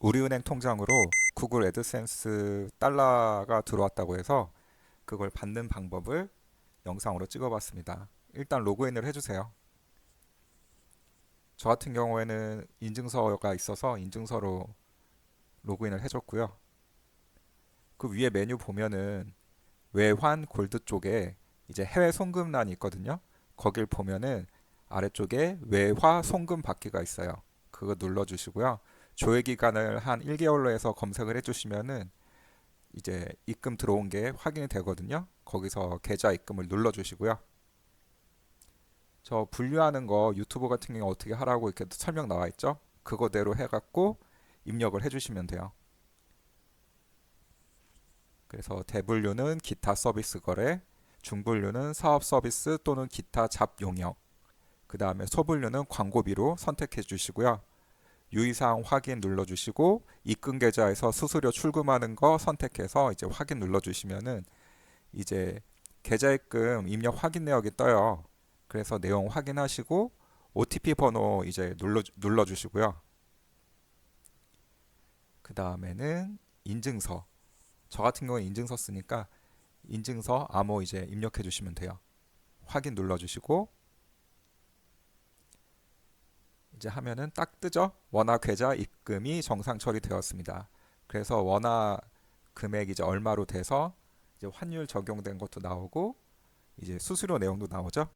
우리은행 통장으로 구글 애드센스 달러가 들어왔다고 해서 그걸 받는 방법을 영상으로 찍어봤습니다. 일단 로그인을 해주세요. 저 같은 경우에는 인증서가 있어서 인증서로 로그인을 해줬고요. 그 위에 메뉴 보면은 외환 골드 쪽에 이제 해외 송금란이 있거든요. 거길 보면은 아래쪽에 외화 송금 받기가 있어요. 그거 눌러주시고요. 조회 기간을 한 1개월로 해서 검색을 해주시면은 이제 입금 들어온 게 확인이 되거든요. 거기서 계좌 입금을 눌러주시고요. 저 분류하는 거 유튜브 같은 경우 어떻게 하라고 이렇게 설명 나와 있죠? 그거대로 해갖고 입력을 해주시면 돼요. 그래서 대분류는 기타 서비스 거래, 중분류는 사업 서비스 또는 기타 잡 용역, 그 다음에 소분류는 광고비로 선택해 주시고요. 유의사항 확인 눌러주시고 입금 계좌에서 수수료 출금하는 거 선택해서 이제 확인 눌러주시면은 이제 계좌 입금 입력 확인 내역이 떠요. 그래서 내용 확인하시고 OTP 번호 이제 눌러 눌러주시고요. 그 다음에는 인증서. 저 같은 경우는 인증서 쓰니까 인증서 암호 이제 입력해 주시면 돼요. 확인 눌러주시고 이제 하면은 딱 뜨죠. 원화 계좌 입금이 정상 처리되었습니다. 그래서 원화 금액 이제 얼마로 돼서 이제 환율 적용된 것도 나오고 이제 수수료 내용도 나오죠.